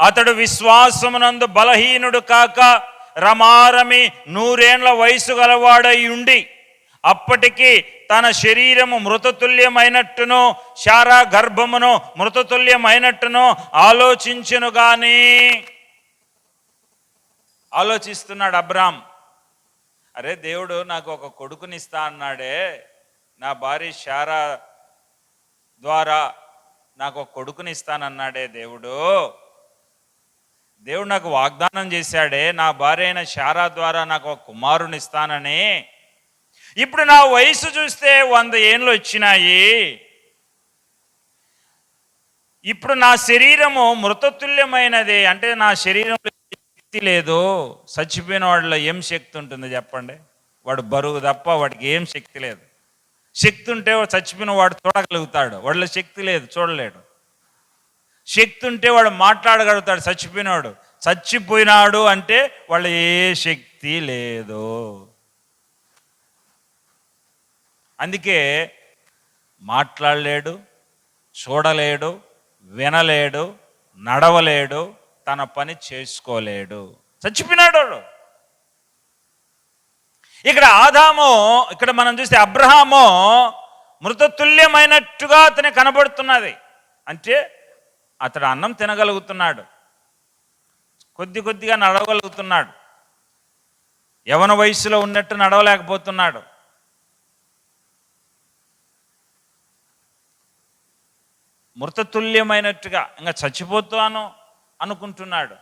అతడు విశ్వాసమునందు బలహీనుడు కాక రమారమి నూరేండ్ల వయసు గలవాడై ఉండి అప్పటికి తన శరీరము మృతతుల్యమైనట్టును శారా గర్భమును మృతతుల్యమైనట్టును ఆలోచించును గాని ఆలోచిస్తున్నాడు అబ్రామ్. అరే దేవుడు నాకు ఒక కొడుకునిస్తా అన్నాడే. నా భార్య శారా ద్వారా నాకు ఒక కొడుకునిస్తానన్నాడే దేవుడు. దేవుడు నాకు వాగ్దానం చేశాడే నా భార్య అయిన శారా ద్వారా నాకు ఒక కుమారుని ఇస్తానని. ఇప్పుడు నా వయసు చూస్తే వంద ఏండ్లు వచ్చినాయి. ఇప్పుడు నా శరీరము మృతతుల్యమైనది అంటే నా శరీరంలో శక్తి లేదు. చచ్చిపోయిన వాళ్ళలో ఏం శక్తి ఉంటుంది చెప్పండి? వాడు బరువు తప్ప వాడికి ఏం శక్తి లేదు. శక్తి ఉంటే వాడు చచ్చిపోయిన వాడు చూడగలుగుతాడు. వాళ్ళ శక్తి లేదు చూడలేడు. శక్తి ఉంటే వాడు మాట్లాడగలుగుతాడు. చచ్చిపోయినాడు. చచ్చిపోయినాడు అంటే వాళ్ళ ఏ శక్తి లేదు. అందుకే మాట్లాడలేడు చూడలేడు వినలేడు నడవలేడు తన పని చేసుకోలేడు. చచ్చిపోయినాడు వాడు. ఇక్కడ ఆదాము ఇక్కడ మనం చూస్తే అబ్రహాము మృతతుల్యమైనట్టుగా అతని కనబడుతున్నది. అంటే అతడు అన్నం తినగలుగుతున్నాడు. కొద్ది కొద్దిగా నడవగలుగుతున్నాడు. యవన వయసులో ఉన్నట్టు నడవలేకపోతున్నాడు. మృతతుల్యమైనట్టుగా ఇంకా చచ్చిపోతాను అనుకుంటున్నాడు.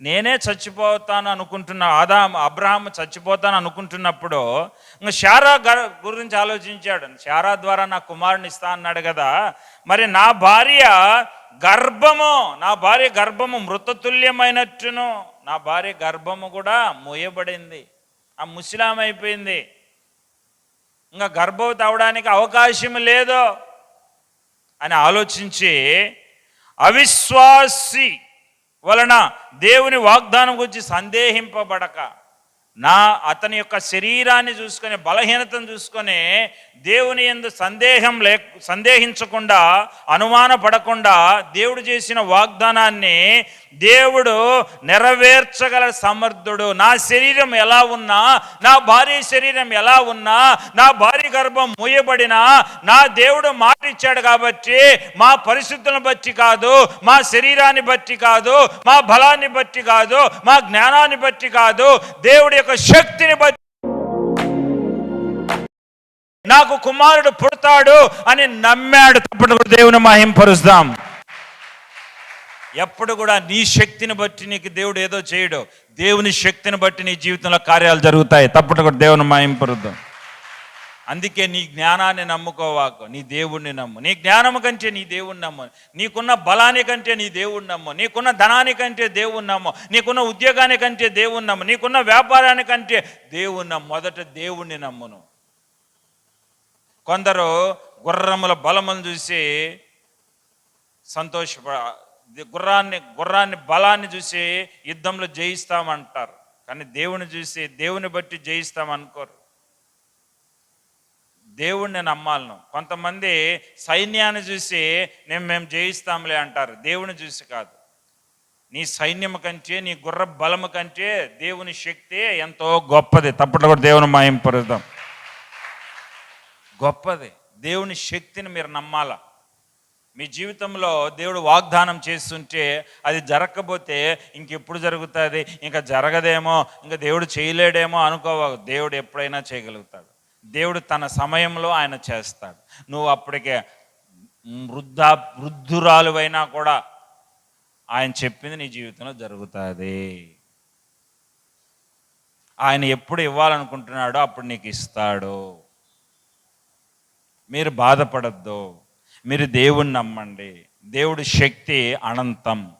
నేనే చచ్చిపోతాను అనుకుంటున్నా ఆదా అబ్రహాం చచ్చిపోతాను అనుకుంటున్నప్పుడు ఇంకా శారా గురించి ఆలోచించాడు. శారా ద్వారా నా కుమారుని ఇస్తా అన్నాడు కదా. మరి నా భార్య గర్భము నా భార్య గర్భము మృతతుల్యమైనట్టును నా భార్య గర్భము కూడా మూయబడింది. ఆ ముసిలామైపోయింది. ఇంకా గర్భవతి అవడానికి అవకాశం లేదు అని ఆలోచించి అవిశ్వాసి వలన దేవుని వాగ్దానం గురించి సందేహింపబడక నా అతని యొక్క శరీరాన్ని చూసుకొని బలహీనతను చూసుకొని దేవుని ఎందు సందేహం లే సందేహించకుండా అనుమాన పడకుండా దేవుడు చేసిన వాగ్దానాన్ని దేవుడు నెరవేర్చగల సమర్థుడు. నా శరీరం ఎలా ఉన్నా నా భార్య శరీరం ఎలా ఉన్నా నా భార్య గర్భం మూయబడినా నా దేవుడు మా ఇచ్చాడు కాబట్టి మా పరిస్థితులను బట్టి కాదు మా శరీరాన్ని బట్టి కాదు మా బలాన్ని బట్టి కాదు మా జ్ఞానాన్ని బట్టి కాదు దేవుడి యొక్క శక్తిని బట్టి నాకు కుమారుడు పుడతాడు అని నమ్మాడు తప్పుడు దేవుని మహింపరుస్తాం ఎప్పుడు కూడా నీ శక్తిని బట్టి నీకు దేవుడు ఏదో చేయడు. దేవుని శక్తిని బట్టి నీ జీవితంలో కార్యాలు జరుగుతాయి. తప్పుడు కూడా దేవుని మహింపరుద్దాం అందుకే నీ జ్ఞానాన్ని నమ్ముకోవాకు నీ దేవుణ్ణి నమ్ము. నీ జ్ఞానము కంటే నీ దేవుణ్ణి నమ్ము. నీకున్న బలాని కంటే నీ దేవుణ్ణి నమ్ము. నీకున్న ధనానికంటే దేవుణ్ణి నమ్ము. నీకున్న ఉద్యోగానికంటే దేవుణ్ణి నమ్ము. నీకున్న వ్యాపారానికంటే దేవుణ్ణి నమ్ము. మొదట దేవుణ్ణి నమ్మును. కొందరు గుర్రముల బలమును చూసి సంతోష గుర్రాన్ని గుర్రాన్ని బలాన్ని చూసి యుద్ధంలో జయిస్తామంటారు. కానీ దేవుని చూసి దేవుని బట్టి జయిస్తామనుకోరు. దేవుణ్ణి నమ్మాలను. కొంతమంది సైన్యాన్ని చూసి నేను మేము జయిస్తాంలే అంటారు. దేవుని చూసి కాదు. నీ సైన్యము కంటే నీ గుర్ర బలము కంటే దేవుని శక్తి ఎంతో గొప్పది. తప్పట్లో కూడా దేవుని మాయింపరుద్దాం గొప్పది. దేవుని శక్తిని మీరు నమ్మాల. మీ జీవితంలో దేవుడు వాగ్దానం చేస్తుంటే అది జరగకపోతే ఇంకెప్పుడు జరుగుతుంది? ఇంకా జరగదేమో? ఇంకా దేవుడు చేయలేడేమో అనుకోవాలి దేవుడు ఎప్పుడైనా చేయగలుగుతాడు. దేవుడు తన సమయంలో ఆయన చేస్తాడు. నువ్వు అప్పటికే వృద్ధ వృద్ధురాలువైనా కూడా ఆయన చెప్పింది నీ జీవితంలో జరుగుతుంది. ఆయన ఎప్పుడు ఇవ్వాలనుకుంటున్నాడో అప్పుడు నీకు ఇస్తాడు. మీరు బాధపడద్దు. మీరు దేవుణ్ణి నమ్మండి. దేవుడి శక్తి అనంతం.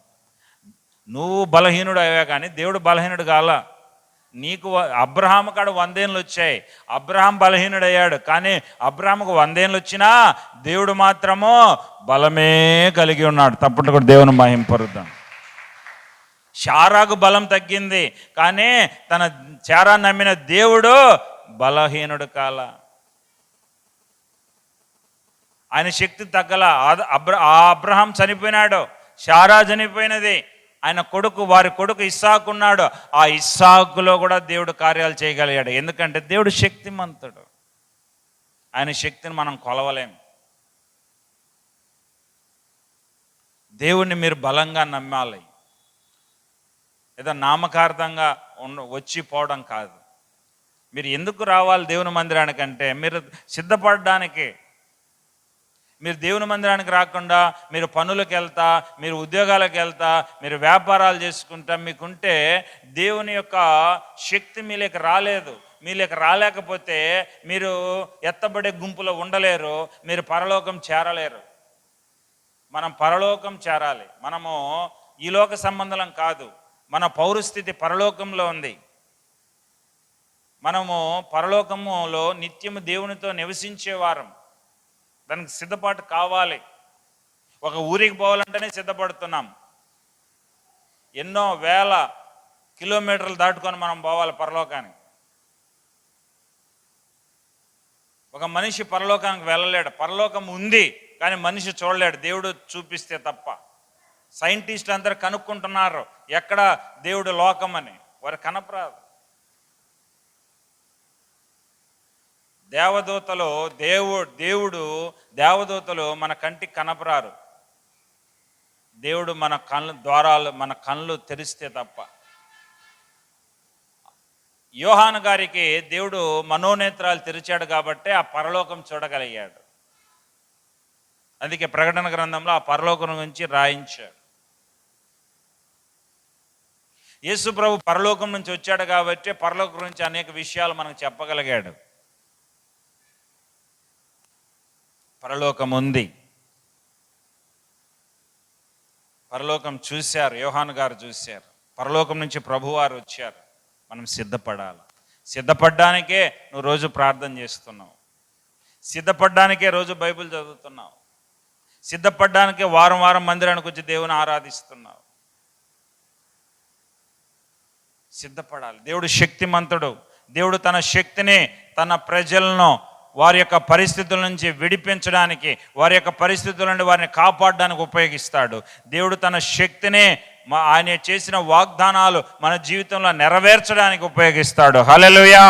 నువ్వు బలహీనుడు అయ్యా కానీ దేవుడు బలహీనుడు కాలా. నీకు అబ్రహాం కాడ వందేళ్ళు వచ్చాయి. అబ్రహాం బలహీనుడు అయ్యాడు కానీ అబ్రహాంకు వందేళ్ళు వచ్చినా దేవుడు మాత్రము బలమే కలిగి ఉన్నాడు. తప్పట్లు కూడా దేవుని మహింపరుద్దాం శారాకు బలం తగ్గింది. కానీ తన చారా నమ్మిన దేవుడు బలహీనుడు కాల. ఆయన శక్తి తగ్గల. అబ్ర ఆ అబ్రహాం చనిపోయినాడు. శారా చనిపోయినది. ఆయన కొడుకు వారి కొడుకు ఇస్సాకు ఉన్నాడు. ఆ ఇస్సాకులో కూడా దేవుడు కార్యాలు చేయగలిగాడు. ఎందుకంటే దేవుడు శక్తిమంతుడు. ఆయన శక్తిని మనం కొలవలేం దేవుణ్ణి మీరు బలంగా నమ్మాలి. ఏదో నామకార్థంగా ఉండ వచ్చి పోవడం కాదు. మీరు ఎందుకు రావాలి దేవుని మందిరానికంటే? మీరు సిద్ధపడడానికి మీరు దేవుని మందిరానికి రాకుండా మీరు పనులకు వెళ్తా మీరు ఉద్యోగాలకు వెళ్తా మీరు వ్యాపారాలు చేసుకుంటా మీకుంటే దేవుని యొక్క శక్తి మీలోకి రాలేదు. మీలోకి రాలేకపోతే మీరు ఎత్తబడే గుంపులో ఉండలేరు మీరు పరలోకం చేరలేరు. మనం పరలోకం చేరాలి. మనము ఈ లోక సంబంధం కాదు. మన పౌరస్థితి పరలోకంలో ఉంది. మనము పరలోకములో నిత్యము దేవునితో నివసించే వారం. దానికి సిద్ధపాటు కావాలి. ఒక ఊరికి పోవాలంటేనే సిద్ధపడుతున్నాం. ఎన్నో వేల కిలోమీటర్లు దాటుకొని మనం పోవాలి పరలోకానికి. ఒక మనిషి పరలోకానికి వెళ్ళలేడు. పరలోకం ఉంది కానీ మనిషి చూడలేడు. దేవుడు చూపిస్తే తప్ప. సైంటిస్టులు అందరు కనుక్కుంటున్నారు ఎక్కడ దేవుడు లోకం అని వారు కనపరాదు. దేవదూతలు దేవు దేవుడు దేవదూతలు మన కంటికి కనపరారు. దేవుడు మన కళ్ళు ద్వారాలు మన కళ్ళు తెరిస్తే తప్ప. యోహాను గారికి దేవుడు మనోనేత్రాలు తెరిచాడు కాబట్టి ఆ పరలోకం చూడగలిగాడు. అందుకే ప్రకటన గ్రంథంలో ఆ పరలోకం గురించి రాయించాడు. యేసు ప్రభు పరలోకం నుంచి వచ్చాడు కాబట్టి పరలోకం గురించి అనేక విషయాలు మనకు చెప్పగలిగాడు. పరలోకం ఉంది పరలోకం చూశారు యోహాను గారు చూశారు. పరలోకం నుంచి ప్రభువారు వచ్చారు. మనం సిద్ధపడాలి. సిద్ధపడ్డానికే నువ్వు రోజు ప్రార్థన చేస్తున్నావు. సిద్ధపడ్డానికే రోజు బైబిల్ చదువుతున్నావు. సిద్ధపడ్డానికే వారం వారం మందిరానికి వచ్చి దేవుని ఆరాధిస్తున్నావు. సిద్ధపడాలి. దేవుడు శక్తిమంతుడు. దేవుడు తన శక్తిని తన ప్రజలను వారి యొక్క పరిస్థితుల నుంచి విడిపించడానికి వారి యొక్క పరిస్థితుల నుండి వారిని కాపాడడానికి ఉపయోగిస్తాడు. దేవుడు తన శక్తిని మా ఆయన చేసిన వాగ్దానాలు మన జీవితంలో నెరవేర్చడానికి ఉపయోగిస్తాడు. హల్లెలూయా!